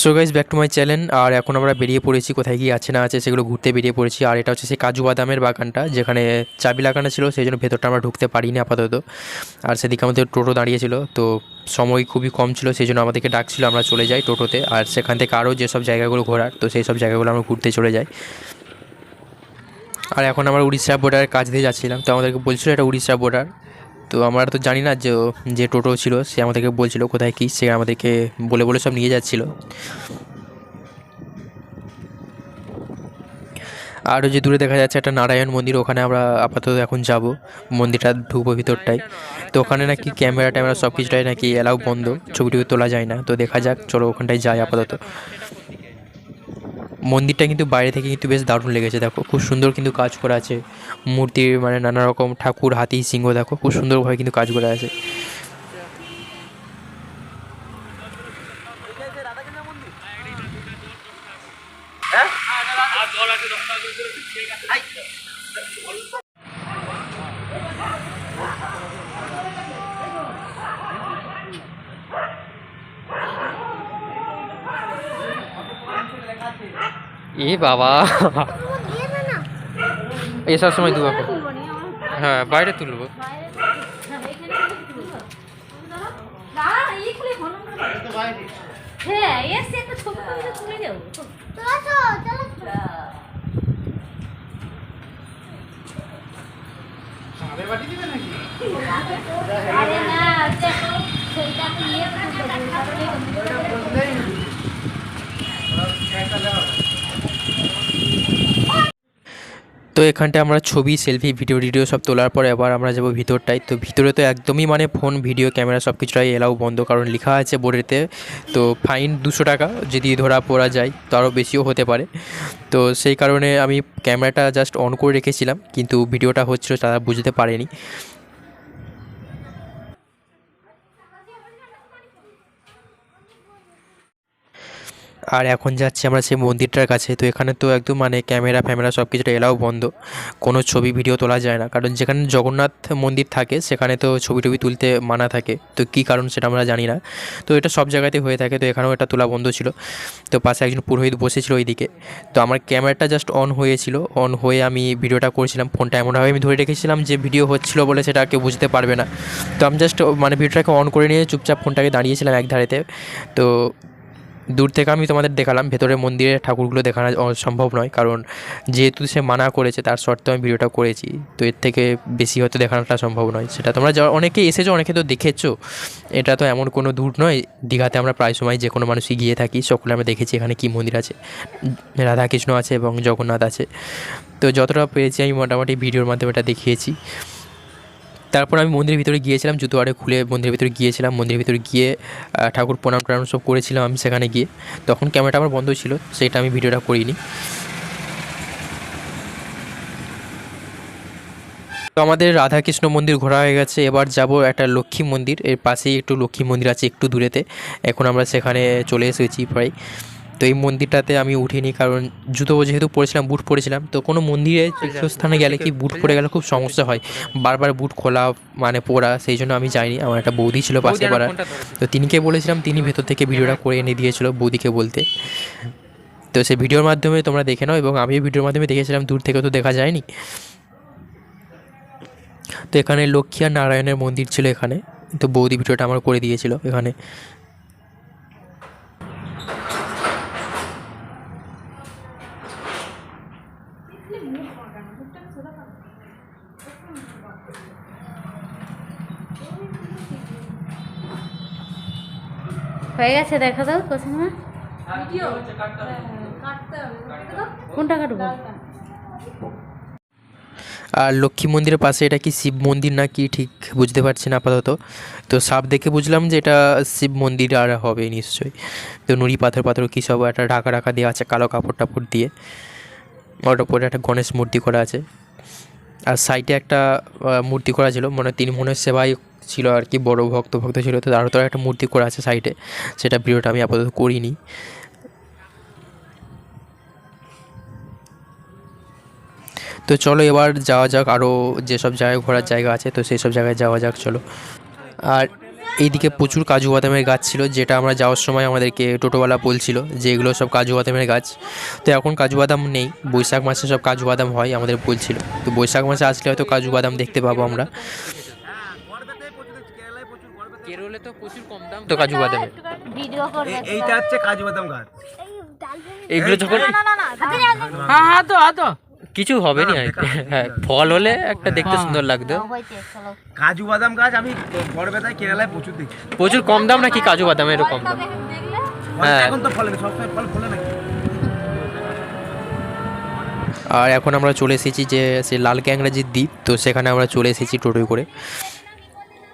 So guys back to my channel আর এখন আমরা বেরিয়ে পড়েছি, কোথায় গিয়ে আছে না আছে সেগুলো ঘুরতে বেরিয়ে পড়েছি। আর এটা হচ্ছে সেই কাজু বাদামের বাগানটা, যেখানে চাবি লাগানো ছিল, সেই জন্য ভেতরটা আমরা ঢুকতে পারিনি আপাতত। আর সেদিকে আমাদের টোটো দাঁড়িয়েছিল তো সময় খুবই কম ছিল, সেই জন্য আমাদেরকে ডাকছিল, আমরা চলে যাই টোটোতে। আর সেখান থেকে আরও যেসব জায়গাগুলো ঘোরার, তো সেই সব জায়গাগুলো আমরা ঘুরতে চলে যাই। আর এখন আমরা উড়িষ্যা বর্ডারের কাছ দিয়ে যাচ্ছিলাম, তো আমাদেরকে বলছিল এটা উড়িষ্যা বর্ডার তো আমরা তো জানি না যে যে টোটো ছিল, সে আমাদেরকে বলছিল কোথায় কী, সে আমাদেরকে বলে বলে সব নিয়ে যাচ্ছিল। আরও যে দূরে দেখা যাচ্ছে একটা নারায়ণ মন্দির, ওখানে আমরা আপাতত এখন যাব, মন্দিরটা ঢুকবো ভিতরটায়। তো ওখানে নাকি ক্যামেরা ট্যামেরা সব কিছুটাই নাকি এলাও বন্ধ, ছবি টবি তোলা যায় না। তো দেখা যাক, চলো ওখানটায় যাই আপাতত। মন্দিরটা কিন্তু বাইরে থেকে কিন্তু বেশ দারুণ লেগেছে, দেখো। খুব সুন্দর কিন্তু কাজ করা আছে। মূর্তির মানে নানা রকম ঠাকুর, হাতি, সিংহ, দেখো। খুব সুন্দরভাবে কিন্তু কাজ করা আছে। এ বাবা এসব সময় দু হ্যাঁ বাইরে তুলবো হ্যাঁ দেবো আরে সেইটা তো তো এখানটায় আমরা ছবি সেলফি ভিডিও টিডিও সব তোলার পর এবার আমরা যাব ভিতরটায়। তো ভিতরে তো একদমই মানে ফোন ভিডিও ক্যামেরা সব কিছুটাই এলাও বন্ধ, কারণ লেখা আছে বোর্ডেতে। তো ফাইন দুশো টাকা যদি ধরা পড়া যায়, তো আরও বেশিও হতে পারে। তো সেই কারণে আমি ক্যামেরাটা জাস্ট অন করে রেখেছিলাম, কিন্তু ভিডিওটা হচ্ছিল, তারা বুঝতে পারেনি। আর এখন যাচ্ছি আমরা সেই মন্দিরটার কাছে। তো এখানে তো একদম মানে ক্যামেরা ফ্যামেরা সব কিছুটা এলাও বন্ধ। কোনো ছবি, ভিডিও তোলা যায় না। কারণ যেখানে জগন্নাথ মন্দির থাকে, সেখানে তো ছবি টবি তুলতে মানা থাকে। তো কী কারণ সেটা আমরা জানি না। তো এটা সব জায়গাতে হয়ে থাকে। তো এখানেও এটা তোলা বন্ধ ছিল। তো পাশে একজন পুরোহিত বসেছিল ওইদিকে। তো আমার ক্যামেরাটা জাস্ট অন হয়েছিল। অন হয়ে আমি ভিডিওটা করছিলাম। ফোনটা এমনভাবে আমি ধরে রেখেছিলাম যে ভিডিও হচ্ছিল বলে সেটা কেউ বুঝতে পারবে না। তো আমি জাস্ট মানে ভিডিওটাকে অন করে নিয়ে চুপচাপ ফোনটাকে দাঁড়িয়েছিলাম এক ধারেতে তো দূর থেকে আমি তোমাদের দেখালাম, ভেতরে মন্দিরের ঠাকুরগুলো দেখানো সম্ভব নয়, কারণ যেহেতু সে মানা করেছে, তার সত্ত্বেও আমি ভিডিওটা করেছি, তো এর থেকে বেশি হয়তো দেখানোটা সম্ভব নয়। সেটা তোমরা অনেকে এসেছ, অনেকে তো দেখেছ, এটা তো এমন কোনো দূর নয়, দীঘাতে আমরা প্রায় সময় যে কোনো মানুষই গিয়ে থাকি, সকলে আমরা দেখেছি এখানে কী মন্দির আছে, রাধাকৃষ্ণ আছে এবং জগন্নাথ আছে। তো যতটা পেরেছি আমি মোটামুটি ভিডিওর মাধ্যমে এটা দেখিয়েছি। তারপর আমি মন্দিরের ভিতরে গিয়েছিলাম জুতো আরে খুলে মন্দিরের ভিতরে গিয়েছিলাম, মন্দিরের ভিতরে গিয়ে ঠাকুর প্রণাম টনাম সব করেছিলাম আমি সেখানে গিয়ে। তখন ক্যামেরাটা আমার বন্ধ ছিল, সেটা আমি ভিডিওটা করিনি। তো আমাদের রাধাকৃষ্ণ মন্দির ঘোরা হয়ে গেছে, এবার যাব একটা লক্ষ্মী মন্দির, এর পাশেই একটু লক্ষ্মী মন্দির আছে একটু দূরেতে। এখন আমরা সেখানে চলে এসেছি প্রায়। তো এই মন্দিরটাতে আমি উঠিনি কারণ জুতো যেহেতু পরেছিলাম বুট পরেছিলাম তো কোনো মন্দিরে তীর্থস্থানে গেলে কি বুট পরে গেলে খুব সমস্যা হয়। বারবার বুট খোলা মানে পরা সেই জন্য আমি যাইনি। আমার একটা বৌদি ছিল পাশে পাড়ার। তো তিনিকে বলেছিলাম তিনি ভেতর থেকে ভিডিওটা করে এনে দিয়েছিল বৌদিকে বলতে। তো সেই ভিডিওর মাধ্যমে তোমরা দেখে নাও এবং আমিও ভিডিওর মাধ্যমে দেখেছিলাম দূর থেকে তো দেখা যায়নি। তো এখানে লক্ষ্মী আর নারায়ণের মন্দির ছিল এখানে। তো বৌদি ভিডিওটা আমার করে দিয়েছিল এখানে। হয়ে গেছে দেখা দাও কোথায় না কোনটা কাটবো? আর লক্ষ্মী মন্দিরের পাশে এটা কি শিব মন্দির না কি ঠিক বুঝতে পারছি না আপাতত। তো সাপ দেখে বুঝলাম যে এটা শিব মন্দির আর হবে নিশ্চয়ই। তো নুড়ি পাথর পাথর কী সব একটা ঢাকা ঢাকা দেওয়া আছে কালো কাপড় টাপড় দিয়ে। ওটার উপরে একটা গণেশ মূর্তি করা আছে। আর সাইডে একটা মূর্তি করা ছিল। মানে তিনি মনে সেবাই ছিল আর কি, বড় ভক্ত ভক্ত ছিল। তো তারও তো একটা মূর্তি করা আছে সাইডে সেটা ভিডিওটা আমি আপাতত করিনি। তো চলো এবার যাওয়া যাক। আরও যেসব জায়গায় ঘোরার জায়গা আছে, তো সেই সব জায়গায় যাওয়া যাক, চলো। আর এইদিকে প্রচুর কাজু বাদামের গাছ ছিল যেটা আমরা যাওয়ার সময় আমাদেরকে টোটোওয়ালা বলছিল যে এগুলো সব কাজু বাদামের গাছ। তো এখন কাজু বাদাম নেই বৈশাখ মাসে সব কাজু বাদাম হয় আমাদের বলছিল। তো বৈশাখ মাসে আসলে হয়তো কাজু বাদাম দেখতে পাবো আমরা। কেরলে তো প্রচুর কম দাম। তো কাজু এইটা হচ্ছে কাজু বাদাম গাছ। এগুলো যখন। হ্যাঁ হ্যাঁ তো হ্যাঁ তো। কিছু হবে না হ্যাঁ ফল হলে একটা দেখতে সুন্দর লাগতো। কাজু বাদাম গাছ আমি বড়বেলায় কেরালায় প্রচুর দেখি। প্রচুর কম দাম নাকি কাজু বাদাম এরকম কম দাম হ্যাঁ। এখন তো ফলে সবসময় ফল ফলে নাকি? আর এখন আমরা চলে এসেছি যে সেই লাল ক্যাংরা যে দ্বীপ তো সেখানে আমরা চলে এসেছি টোটোয় করে।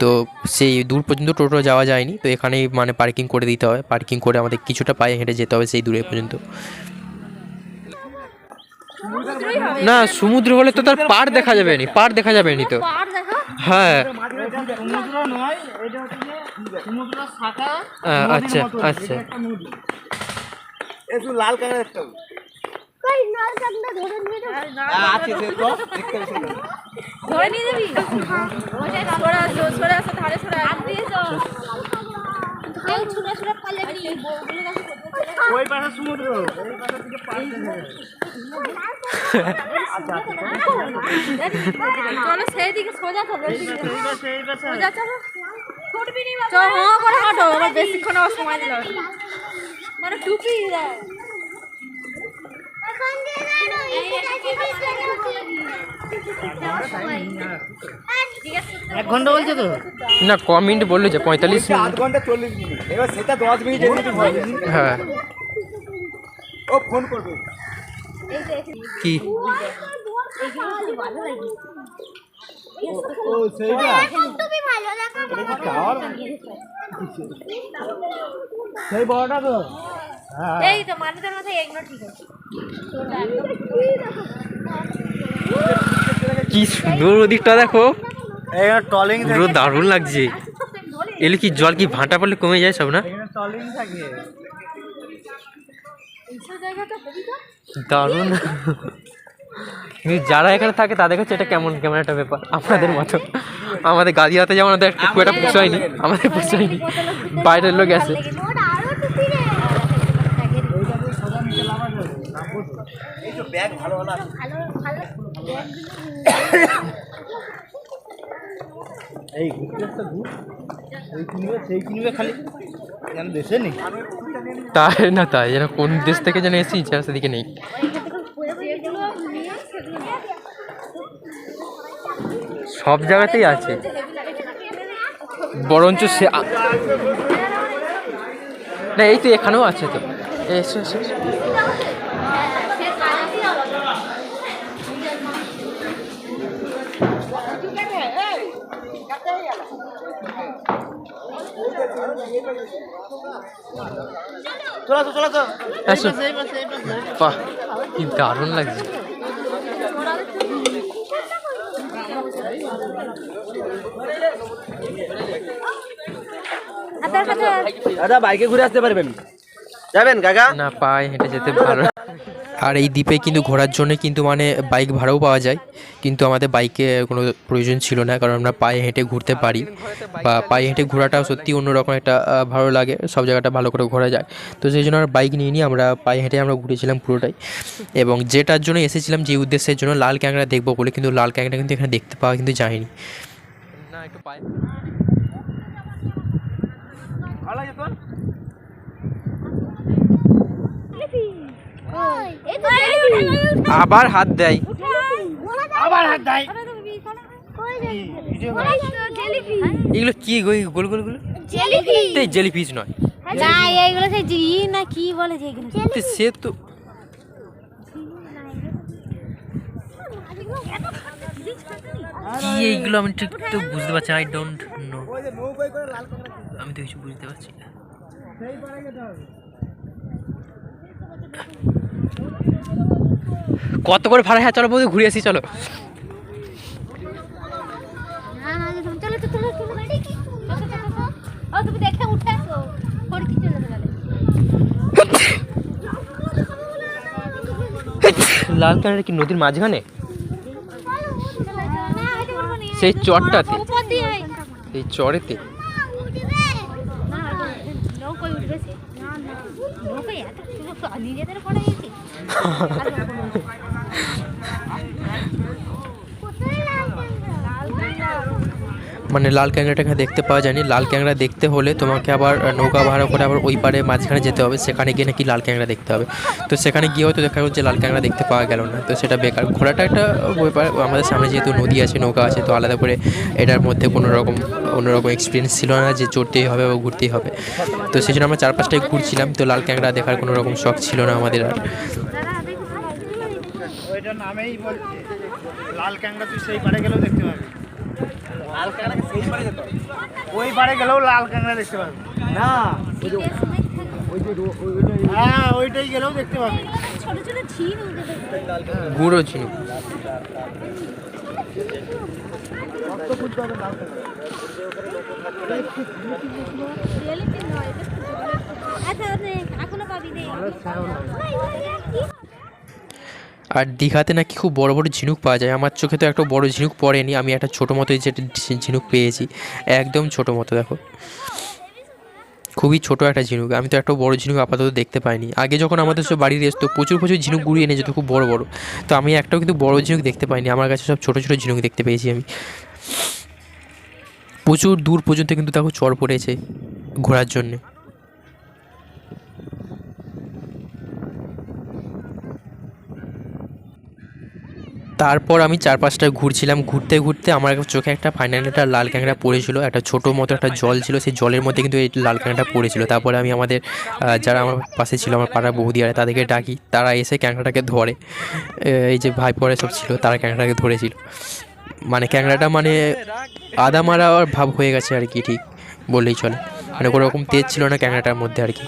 তো সেই দূর পর্যন্ত টোটো যাওয়া যায়নি তো এখানেই মানে পার্কিং করে দিতে হবে পার্কিং করে আমাদের কিছুটা পায়ে হেঁটে যেতে হবে সেই দূরে পর্যন্ত। না সমুদ্র হলে তো তার পার দেখা যাবে নি পার দেখা যাবে নি তো পার হ্যাঁ। সমুদ্র নয় এটা হচ্ছে যে সমুদ্র শাখা আহ, আচ্ছা আচ্ছা। একটু লাল কালার একটা কই নল কান্দা ধরে নিয়ে তো। ধরে যাবি? কেউ ওই পাশে সমুদ্র এই পাশে থেকে পার চলো। সেই দিকে সোজা চলো চলো। ছুটবি নি চল হ্যাঁ করে হাঁটো আবার বেশিক্ষণ আমার সময় দিল। মানে টুপি দেয় এখন দিয়ে দাও এই এক ঘণ্টা বলছে তো? না ক মিনিট বলল যে পঁয়তাল্লিশ আধ মিনিট ঘণ্টা চল্লিশ মিনিট। এবার সেটা দশ মিনিট হ্যাঁ। ও ফোন করবে। কি? ও সেইটা সেই বড়টা তো। এই তো মানুষের মাথায় এগুলো ঠিক আছে। কি সুন্দর ওদিকটা দেখো। টলিং পুরো দারুণ লাগছে। এলে কি জল কি ভাঁটা পড়লে কমে যায় সব না? টলিং থাকে। দারুণ। যারা এখানে থাকে তাদের কাছে এটা কেমন কেমন একটা ব্যাপার? আপনাদের মতো। আমাদের গাড়ি হাতে যেমন আমাদের খুব একটা পোষায়নি আমাদের পোষায়নি। বাইরের লোক আছে ওটা আরও টুপি রে এই তো ব্যাগ ভালো ভালো ভালো ভালো এই একটা ঘুর এই কিনবে সেই কিনবে খালি। যেন দেশে নেই। তাই না তাই? যেন কোন দেশ থেকে যেন এসেছি যেন সেদিকে নেই। সব জায়গাতেই আছে। বরঞ্চ সে না এই তো এখানেও আছে তো। এসো এসো। চলো চলো তো আসো। বাহ কি দারুণ লাগছে। দাদা বাইকে ঘুরে আসতে পারবেন। যাবেন কাকা? না পায়ে হেঁটে যেতে ভালো আর এই দ্বীপে কিন্তু ঘোরার জন্য কিন্তু মানে বাইক ভাড়াও পাওয়া যায়। কিন্তু আমাদের বাইকে কোনো প্রয়োজন ছিল না, কারণ আমরা পায়ে হেঁটে ঘুরতে পারি বা পায়ে হেঁটে ঘোরাটাও সত্যি অন্যরকম একটা ভালো লাগে, সব জায়গাটা ভালো করে ঘোরা যায়। তো সেই জন্য আমরা বাইক নিয়ে নিই আমরা পায়ে হেঁটে আমরা ঘুরেছিলাম পুরোটাই। এবং যেটার জন্য এসেছিলাম, যে উদ্দেশ্যের জন্য লাল ক্যাংরা দেখব বলে কিন্তু লাল ক্যাংরা কিন্তু এখানে দেখতে পাওয়া কিন্তু যায়নি। না, একটু পায়ে ভালো লাগে তোর এই তো জেলিফি আবার হাত দেয়। আবার হাত দেয়। এগুলো কি গোল গোল গোলগুলো? জেলিফি এই জেলি ফিস নয়। না এইগুলো সেই জি না কি বলে যেগুলো সে তো কি এইগুলো আমি ঠিক তো বুঝতে পারছি আই ডোন্ট নো আমি তো কিছু বুঝতে পারছি না। কত করে ভাড়া হ্যাঁ চলো বৌদি ঘুরে আসি চলো। লাল কালারের কি নদীর মাঝখানে? সেই চরটাতে। সেই চরেতে। নিজেদের মানে লাল ক্যাংরাটা দেখতে পাওয়া যায়নি। লাল ক্যাংরা দেখতে হলে তোমাকে আবার নৌকা ভাড়া করে আবার ওই পারে মাঝখানে যেতে হবে। সেখানে গিয়ে নাকি লাল ক্যাংরা দেখতে হবে। তো সেখানে গিয়ে হয়তো দেখা যাচ্ছে লাল ক্যাংরা দেখতে পাওয়া গেল না। তো সেটা বেকার। ঘোরাটা একটা ব্যাপার। আমাদের সামনে যেহেতু নদী আছে, নৌকা আছে, তো আলাদা করে এটার মধ্যে কোনো রকম অন্যরকম এক্সপিরিয়েন্স ছিল না যে চড়তেই হবে বা ঘুরতেই হবে। তো সেই জন্য আমরা চার পাঁচটায় ঘুরছিলাম। তো লাল ক্যাংরা দেখার কোনো রকম শখ ছিল না আমাদের আর। নামেই বলছে। লাল ক্যাংরা তুই সেই পাড়ে গেলেও দেখতে পাবি। লাল ক্যাংরা সেই পাড়ে যেতে? ওই পাড়ে গেলেও লাল ক্যাংরা দেখতে পাবি। না হ্যাঁ ওইটাই গেলেও দেখতে পাবি। ছোট ছোট গুঁড়ো ঝিনুক আচ্ছা এখনও পাবি আর দীঘাতে নাকি খুব বড় বড় ঝিনুক পাওয়া যায়। আমার চোখে তো একটা বড় ঝিনুক পড়েনি, আমি একটা ছোটো মতো যেটা ঝিনুক পেয়েছি। একদম ছোটো মতো, দেখো। খুবই ছোটো একটা ঝিনুক। আমি তো একটা বড় ঝিনুক আপাতত দেখতে পাইনি। আগে যখন আমাদের সব বাড়ির এসতো, প্রচুর প্রচুর ঝিনুক গুড়িয়ে এনে যেত, খুব বড় বড়। তো আমি একটাও কিন্তু বড় ঝিনুক দেখতে পাইনি। আমার কাছে সব ছোটো ছোটো ঝিনুক দেখতে পেয়েছি আমি। প্রচুর দূর পর্যন্ত কিন্তু দেখো চড় পড়েছে ঘোরার জন্যে। তারপর আমি চার পাঁচটা ঘুরছিলাম। ঘুরতে ঘুরতে আমার চোখে একটা ফাইনাল একটা লাল ক্যাংড়া পড়েছিল, একটা ছোটো মতো একটা জল ছিল, সেই জলের মধ্যে কিন্তু এই লাল ক্যাংড়াটা পড়েছিল। তারপরে আমি আমাদের যারা আমার পাশে ছিল, আমার পাড়া বৌদিয়ারা তাদেরকে ডাকি, তারা এসে ক্যাংড়াটাকে ধরে। এই যে ভাই পরে সব ছিল, তারা ক্যাংড়াটাকে ধরেছিল। মানে ক্যাংড়াটা মানে আদা মারা আর ভাব হয়ে গেছে আর কি, ঠিক বললেই চলে। মানে কোনো রকম তেজ ছিল না ক্যাংড়াটার মধ্যে আর কি।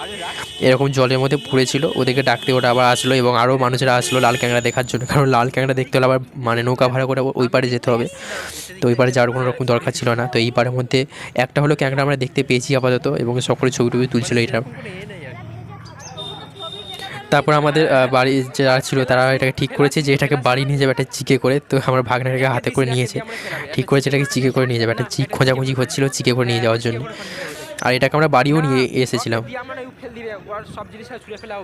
এরকম জলের মধ্যে পড়েছিল ওদেরকে ডাকতে ওটা আবার আসলো এবং আরও মানুষেরা আসলো লাল ক্যাংড়া দেখার জন্য। কারণ লাল ক্যাংড়া দেখতে হলে আবার মানে নৌকা ভাড়া করে ওই পারে যেতে হবে। তো ওই পারে যাওয়ার কোনো রকম দরকার ছিল না। তো এই পারের মধ্যে একটা হলো ক্যাংড়া আমরা দেখতে পেয়েছি আপাতত এবং সকলে ছবি টবি তুলছিল এটা। তারপর আমাদের বাড়ি যারা ছিল তারা এটাকে ঠিক করেছে যে এটাকে বাড়ি নিয়ে যাবে একটা চিকে করে। তো আমার ভাগনাটাকে হাতে করে নিয়েছে। ঠিক করেছে এটাকে চিকে করে নিয়ে যাবে। একটা চিক খোঁজাখুঁজি হচ্ছিল চিকে করে নিয়ে যাওয়ার জন্য। আর এটাকে আমরা বাড়িও নিয়ে এসেছিলাম। সব জিনিস ছুঁড়ে ফেলে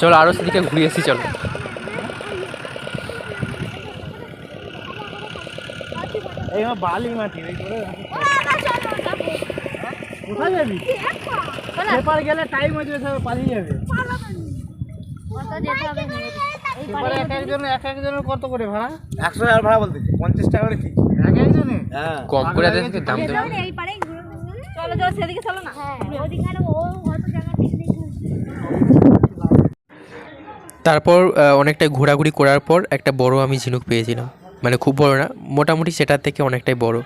চলো আরও সেদিকে ঘুরে এসি চলো। এই বালি মাটি কোথায় যাবি? পেপার গেলে টাইম হয়ে যাবে পালিয়ে যাবে। এক একজন এক একজনের কত করে ভাড়া? একশো টাকার ভাড়া বলতে পঞ্চাশ টাকা করে কি এক একজনে? হ্যাঁ। কম করে দাম এই পারে চলো চলো সেদিকে চলো না। হ্যাঁ ও জায়গা তারপর আহ, অনেকটাই ঘোরাঘুরি করার পর একটা বড় আমি ঝিনুক পেয়েছিলাম। মানে খুব বড় না মোটামুটি সেটার থেকে অনেকটাই বড়।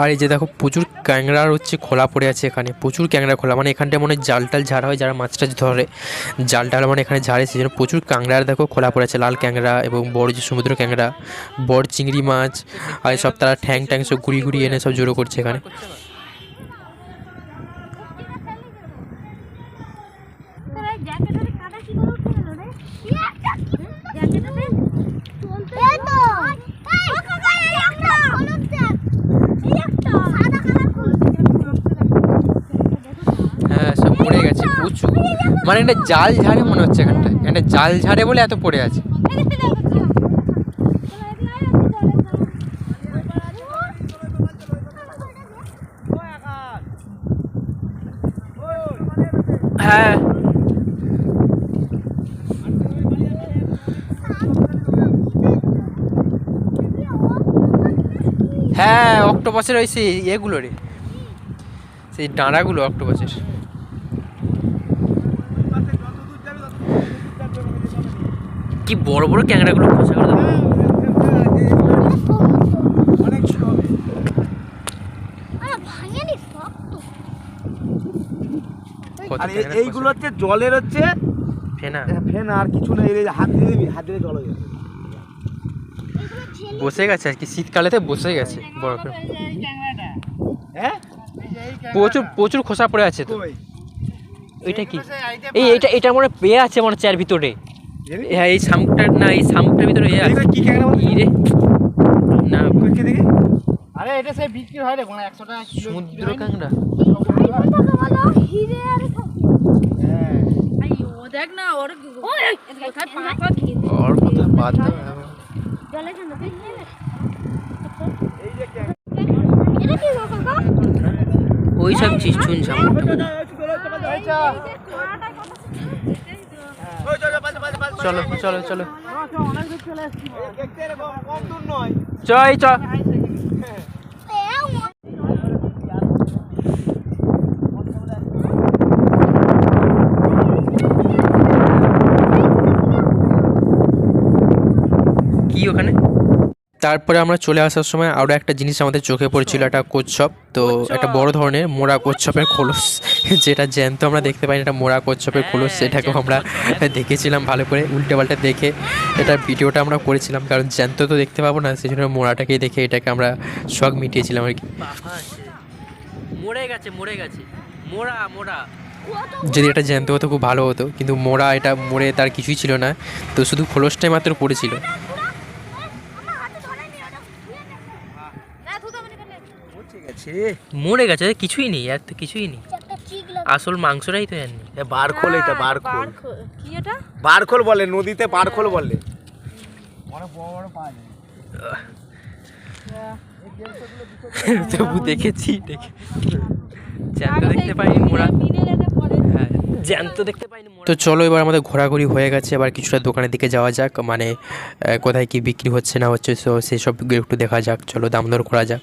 আর এই যে দেখো, প্রচুর ক্যাংরা হচ্ছে, খোলা পড়ে আছে এখানে। প্রচুর ক্যাংরা খোলা মানে এখানটা মনে জাল টাল ঝাড়া হয়, যারা মাছ টাছ ধরে। জাল টাল মানে এখানে ঝাড়ে, সেই জন্য প্রচুর ক্যাংড়ার দেখো, খোলা পড়ে আছে। লাল ক্যাংরা এবং বড় যে সমুদ্র ক্যাংরা বড় চিংড়ি মাছ, আর সব তারা ঠ্যাং ট্যাং সব ঘুরি ঘুরি এনে সব জোরো করছে এখানে তোরা জ্যাকেটের কাদা কি করে উঠে গেল রে জ্যাকেটেতে চলতে এই তো এই কাকা এই একটা হলুদ জ্যাক এই একটা সাদা কালার ফুল হ্যাঁ সব প্রচুর। মানে একটা জাল ঝাড়ে মনে হচ্ছে এখানটায়। একটা জাল ঝাড়ে বলে এত পড়ে আছে। হ্যাঁ। হ্যাঁ অক্টোপাসের ওই সেই এগুলো রে। সেই ডাঁড়াগুলো অক্টোপাসের। কি বড় বড় ক্যাংড়াগুলো খোঁচা করে আর এইগুলো হচ্ছে জলের হচ্ছে। ফেনা। ফেন আর কিছু নেই এই হাত দিয়ে দিবি হাত দিয়ে জল হয়ে যাবে। বসে গেছে আর কি শীতকালেতে বসে গেছে বরফে। হ্যাঁ প্রচুর প্রচুর খোসা পড়ে আছে তো। ওইটা কি? এই এটা এটা মনে পেয়ে আছে মনে হচ্ছে ভিতরে। হ্যাঁ এই শামুকটার না এই শামুকটার ভিতরে এ আছে কি ক্যাংরা বলছিস? রে না দেখি দেখি আরে এটা সেই বিক্রি হয় রে কোনো একশো টাকা কিলো সমুদ্র কাঁকড়া হিরে আর হ্যাঁ ও দেখ না ওর কোথায় পা পা জলে। এই যে ক্যাংরা এটা কি ওই সব চিজ চুন মনে হয়। চলো চলো চলো। নয়। চ এই চ কি ওখানে তারপরে আমরা চলে আসার সময় আরও একটা জিনিস আমাদের চোখে পড়ছিল একটা কচ্ছপ। তো একটা বড় ধরনের মোড়া কচ্ছপের খোলস যেটা জ্যান্ত আমরা দেখতে পাই একটা মোড়া কচ্ছপের খোলস সেটাকেও আমরা দেখেছিলাম ভালো করে উল্টে পাল্টে দেখে। এটার ভিডিওটা আমরা করেছিলাম কারণ জ্যান্ত তো দেখতে পাবো না সেই জন্য মোড়াটাকেই দেখে এটাকে আমরা শখ মিটিয়েছিলাম আর কি। মরে গেছে মরে গেছে। মোড়া মোড়া। যদি এটা জ্যান্ত হতো খুব ভালো হতো কিন্তু মোড়া এটা মরে তার কিছুই ছিল না তো শুধু খোলসটাই মাত্র পড়েছিল। মরে গেছে কিছুই নেই আর তো কিছুই নেই। আসল মাংসটাই তো জানি। বারখোল এটা বারখোল। কি এটা? বারখোল বলে নদীতে বারখোল বলে। তবু দেখেছি দেখে জ্যান্ত দেখতে পাইনি হ্যাঁ জ্যান্ত দেখতে পাইনি তো চলো এবার আমাদের ঘোরাঘুরি হয়ে গেছে এবার কিছুটা দোকানের দিকে যাওয়া যাক মানে কোথায় কি বিক্রি হচ্ছে না হচ্ছে তো সেসব একটু দেখা যাক চলো দাম দর করা যাক।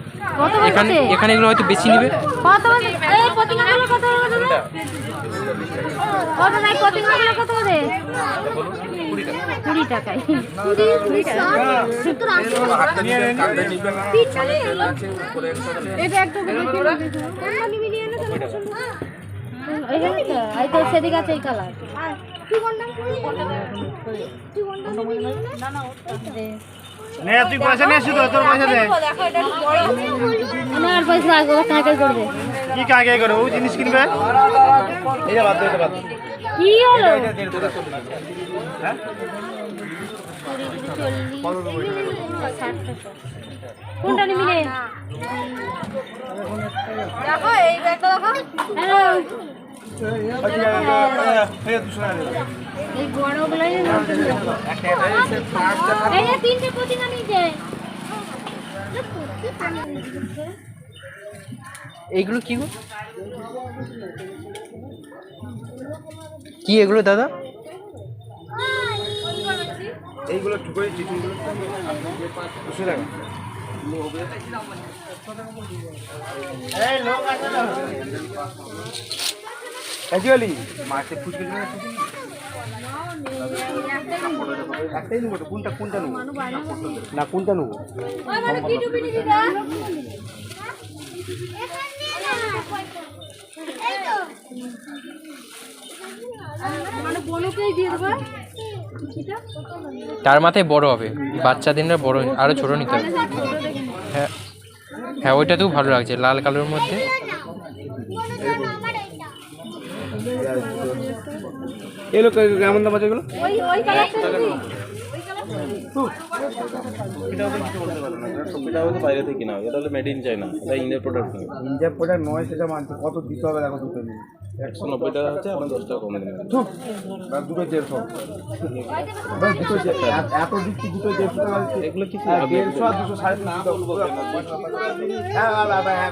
এখানে এখানে এগুলো হয়তো বেশি নেবে। কত এই প্রতিমাগুলো কত কত নাই? প্রতিমাগুলো কত করে কুড়ি টাকায়। কুড়ি টাকা এটা একটা কোম্পানি মিলিয়ে এনে তাহলে পছন্দ এখানে তো এই তো সেদিকে আছে এই কালার তুই না না নে তুই পয়সা আসিস তো তোর পয়সা দে আমার পয়সা লাগবে কাকে করবে কি কাকে করে ও জিনিস কিনবে এই যে বাদ দে বাদ কি হলো হ্যাঁ কোনটা নিবি রে দেখো এই ব্যাগটা দেখো এই দুশো এই যে তিনটে প্রতিমা নিচে এইগুলো কি গো? কি এগুলো দাদা? এইগুলো ঠুকোই চিঠুগুলো দুশো টাকা। মাছে ফুচকে? একটাই নেব কোনটা কোনটা নেব? না কোনটা নেব? মানে বনুকেই দিয়ে দেবো। তার মাথায় বড় হবে বাচ্চাদের বড় আরও ছোট নিতে হবে। হ্যাঁ হ্যাঁ ওইটাতেও ভালো লাগছে লাল কালোর মধ্যে। এগুলো কেমন দাম আছে এগুলো? বাইরে থেকে কিনা এটা হলো মেড ইন চাইনা এটা ইন্ডিয়ার প্রোডাক্ট নয়। ইন্ডিয়ার প্রোডাক্ট নয় সেটা মানছে। কত দিতে হবে দেখো দুটো নিয়ে। একশো নব্বই টাকা হচ্ছে আপনার দশ টাকা কম দেবেন দুটো দেড়শো। দুটো এত- এত দিচ্ছি দুটো দেড়শো টাকা এগুলো কি হ্যাঁ, দেড়শো আর দুশো সাড়ে তিনশো। হ্যাঁ হ্যাঁ, হ্যাঁ,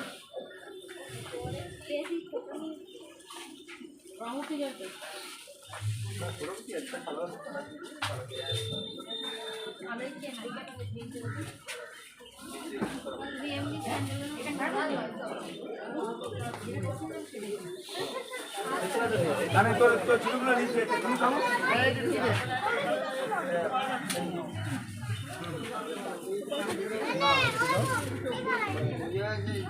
তাহলে যে কোনো একটা বলো খুশি নাহলে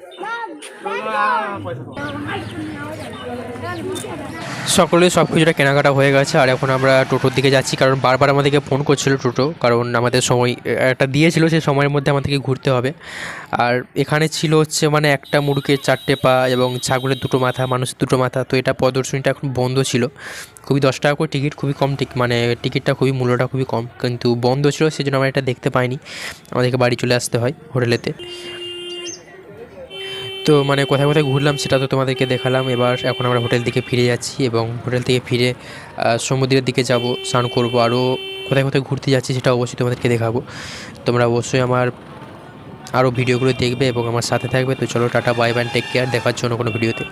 সকলে সব কিছুটা কেনাকাটা হয়ে গেছে, আর এখন আমরা টোটোর দিকে যাচ্ছি, কারণ বারবার আমাদেরকে ফোন করছিল টোটো, কারণ আমাদের সময় একটা দিয়েছিল সেই সময়ের মধ্যে আমাদেরকে ঘুরতে হবে। আর এখানে ছিল হচ্ছে মানে একটা মুরগের চারটে পা এবং ছাগলের দুটো মাথা, মানুষের দুটো মাথা, তো এটা প্রদর্শনীটা এখন বন্ধ ছিল। খুবই দশ টাকা করে টিকিট, খুবই কম টিক মানে টিকিটটা খুবই মূল্যটা খুবই কম, কিন্তু বন্ধ ছিল, সেজন্য আমরা এটা দেখতে পাইনি। আমাদেরকে বাড়ি চলে আসতে হয় হোটেলেতে। তো মানে কোথায় কোথায় ঘুরলাম সেটা তো তোমাদেরকে দেখালাম। এবার এখন আমরা হোটেল থেকে ফিরে যাচ্ছি এবং হোটেল থেকে ফিরে সমুদ্রের দিকে যাব, স্নান করব। আরও কোথায় কোথায় ঘুরতে যাচ্ছি সেটা অবশ্যই তোমাদেরকে দেখাবো। তোমরা অবশ্যই আমার আরও ভিডিওগুলো দেখবে এবং আমার সাথে থাকবে। তো চলো tata bye bye take care দেখার জন্য কোনো ভিডিওতে।